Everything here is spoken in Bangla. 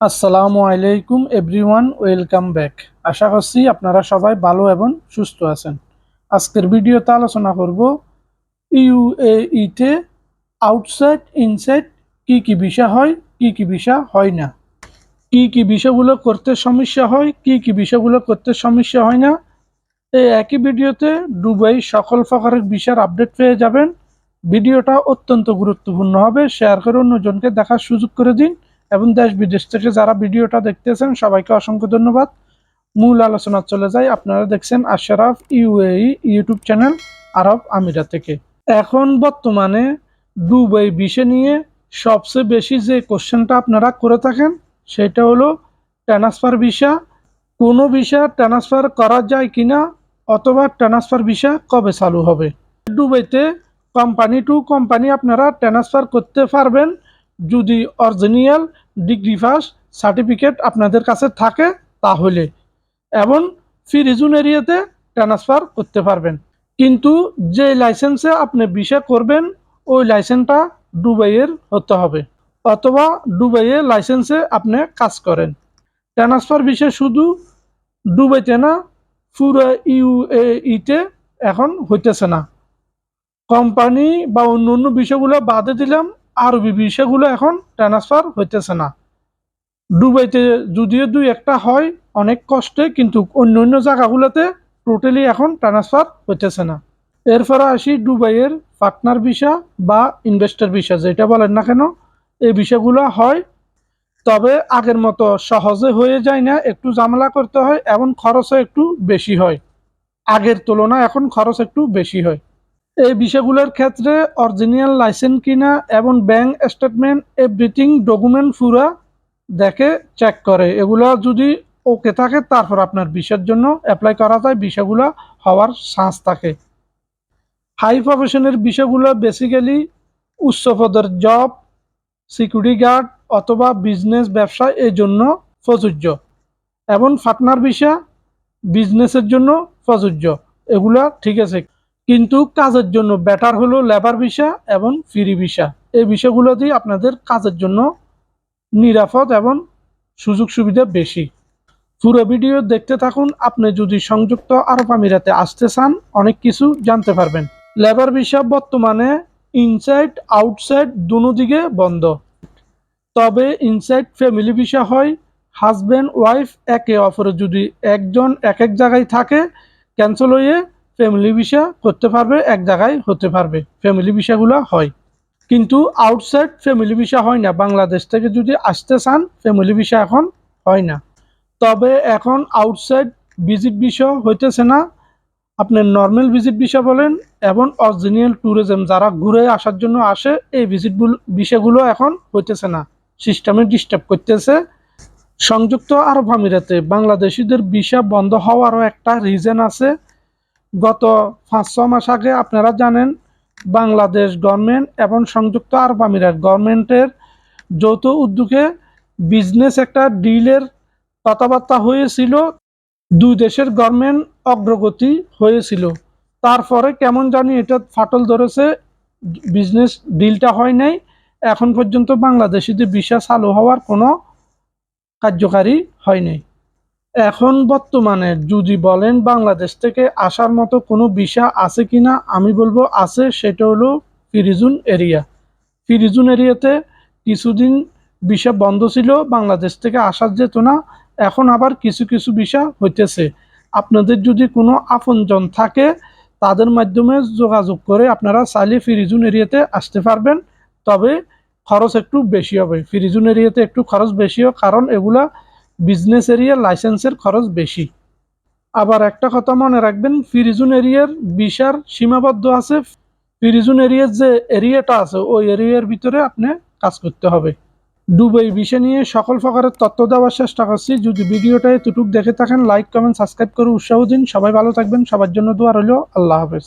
আসসালামু আলাইকুম এভরিওয়ান, ওয়েলকাম ব্যাক। আশা করছি আপনারা সবাই ভালো এবং সুস্থ আছেন। আজকের ভিডিওতে আলোচনা করব ইউএইতে আউটসাইড ইনসাইড কি কি বিষয় হয়, কি কি বিষয় হয় না। কি কি বিষয়গুলো করতে সমস্যা হয়, কি কি বিষয়গুলো করতে সমস্যা হয় না। এই একই ভিডিওতে দুবাই সকল প্রকারের বিষয়ের আপডেট পেয়ে যাবেন। ভিডিওটা অত্যন্ত গুরুত্বপূর্ণ হবে। শেয়ার করে অন্যজনকে দেখার সুযোগ করে দিন। এবং দেশ বিদেশ থেকে যারা ভিডিওটা দেখতেছেন, সবাইকে অসংখ্য ধন্যবাদ। মূল আলোচনা চলে যায় আপনারা দেখছেন আশরাফ ইউএই ইউটিউব চ্যানেল আরব আমিরা থেকে। এখন বর্তমানে দুবাই বিষয় নিয়ে সবচেয়ে বেশি যে কোশ্চেনটা আপনারা করে থাকেন, সেটা হলো ট্রান্সফার ভিসা। কোনো ভিসা ট্রান্সফার করা যায় কিনা অথবা ট্রান্সফার ভিসা কবে চালু হবে? দুবাইতে কোম্পানি টু কোম্পানি আপনারা ট্রান্সফার করতে পারবেন। যদি অরিজিনাল ডিগ্রি পাস, সার্টিফিকেট আপনাদের কাছে থাকে তাহলে। এবং ফি রিজুন এরিয়াতে ট্রান্সফার করতে পারবেন। কিন্তু যে লাইসেন্সে আপনি বিষয় করবেন, ওই লাইসেন্সটা দুবাইয়ের হতে হবে। অথবা দুবাইয়ের লাইসেন্সে আপনি কাজ করেন। ট্রান্সফার বিষয় শুধু দুবাইতে না, পুরো ইউএইতে এখন হইতেছে না। কোম্পানি বা অন্য অন্য বিষয়গুলো বাদে দিলাম আরবি বিষয়গুলো এখন ট্রান্সফার হইতেছে না। দুবাইতে যদিও দুই একটা হয়, অনেক কষ্টে, কিন্তু অন্য অন্য জায়গাগুলোতে টোটালি এখন ট্রান্সফার হইতেছে না। এরপরে আসি দুবাইয়ের পার্টনার ভিসা বা ইনভেস্টর ভিসা যেটা বলেন না কেন, এই বিষয়গুলো হয়। তবে আগের মতো সহজে হয়ে যায় না, একটু ঝামেলা করতে হয়, এবং খরচও একটু বেশি হয়। আগের তুলনায় এখন খরচ একটু বেশি হয়। এই বিষয়গুলোর ক্ষেত্রে অরিজিনাল লাইসেন্স কিনা এবং ব্যাংক স্টেটমেন্ট এভরিথিং ডকুমেন্ট পুরা দেখে চেক করে। এগুলো যদি ওকে থাকে, তারপর আপনার বিষয়ের জন্য অ্যাপ্লাই করা যায়। বিষয়গুলো হওয়ার চান্স থাকে। হাই প্রফেশনের বিষয়গুলো বেসিক্যালি উচ্চ পদের জব সিকিউরিটি গার্ড অথবা বিজনেস ব্যবসা এই জন্য প্রযোজ্য। এবং পার্টনার ভিসা বিজনেসের জন্য প্রযোজ্য। এগুলো ঠিক আছে। কিন্তু কাজের জন্য বেটার হলো লেবার ভিসা এবং ফ্রি ভিসা এই বিষয়গুলো দিয়ে আপনাদের কাজের জন্য নিরাপদ এবং সুযোগ সুবিধা বেশি। পুরো ভিডিও দেখতে থাকুন, আপনি যদি সংযুক্ত আরব আমিরাতে আসতে চান, অনেক কিছু জানতে পারবেন। লেবার ভিসা বর্তমানে ইনসাইড আউটসাইড দুনো দিকে বন্ধ। তবে ইনসাইড ফ্যামিলি ভিসা হয় হাজব্যান্ড ওয়াইফ একে অপরে যদি একজন এক এক জায়গায় থাকে ক্যান্সেল হয়ে ফ্যামিলি ভিসা করতে পারবে, এক জায়গায় হতে পারবে ফ্যামিলি ভিসাগুলো হয়। কিন্তু আউটসাইড ফ্যামিলি ভিসা হয় না, বাংলাদেশ থেকে যদি আসতে চান ফ্যামিলি ভিসা এখন হয় না। তবে এখন আউটসাইড ভিজিট ভিসা হইতেছে না আপনার নর্মাল ভিজিট ভিসা বলেন, এবং অরিজিনাল ট্যুরিজম যারা ঘুরে আসার জন্য আসে, এই ভিজিট বিষয়গুলো এখন হইতেছে না। সিস্টেমে ডিস্টার্ব করতেছে। সংযুক্ত আরব আমিরাতে বাংলাদেশিদের ভিসা বন্ধ হওয়ারও একটা রিজন আছে। গত পাঁচ ছ মাস আগে আপনারা জানেন, বাংলাদেশ গভর্নমেন্ট এবং সংযুক্ত আরব আমিরাত গভর্নমেন্টের যৌথ উদ্যোগে বিজনেস একটা ডিলের কথাবার্তা হয়েছিল। দুই দেশের গভর্নমেন্ট অগ্রগতি হয়েছিল। তারপরে কেমন জানি এটা ফাটল ধরেছে বিজনেস ডিলটা হয় নাই। এখন পর্যন্ত বাংলাদেশিদের ভিসা চালু হওয়ার কোনো কার্যকারী হয় নাই। এখন বর্তমানে যদি বলেন বাংলাদেশ থেকে আসার মতো কোনো ভিসা আছে কিনা, আমি বলব আছে, সেটা হলো ফিরিজুন এরিয়া। ফিরিজুন এরিয়াতে কিছুদিন ভিসা বন্ধ ছিল, বাংলাদেশ থেকে আসার যেত না, এখন আবার কিছু কিছু ভিসা হইতেছে। আপনাদের যদি কোনো আপনজন থাকে, তাদের মাধ্যমে যোগাযোগ করে আপনারা চাইলে ফিরিজুন এরিয়াতে আসতে পারবেন, তবে খরচ একটু বেশি হবে। ফিরিজুন এরিয়াতে একটু খরচ বেশি হবে কারণ এগুলা বিজনেস এরিয়ার লাইসেন্সের খরচ বেশি। আবার একটা কথা মনে রাখবেন ফিরিজুন এরিয়ার বিশার সীমাবদ্ধ আছে। ফিরিজুন এরিয়ার যে এরিয়াটা আছে, ওই এরিয়ার ভিতরে আপনি কাজ করতে হবে। দুবাই বিষয় নিয়ে সকল প্রকারের তথ্য দেওয়ার চেষ্টা করছি। যদি ভিডিওটা এতটুকু দেখে থাকেন লাইক কমেন্ট সাবস্ক্রাইব করে উৎসাহ দিন। সবাই ভালো থাকবেন। সবার জন্য দোয়া রইল। আল্লাহ হাফেজ।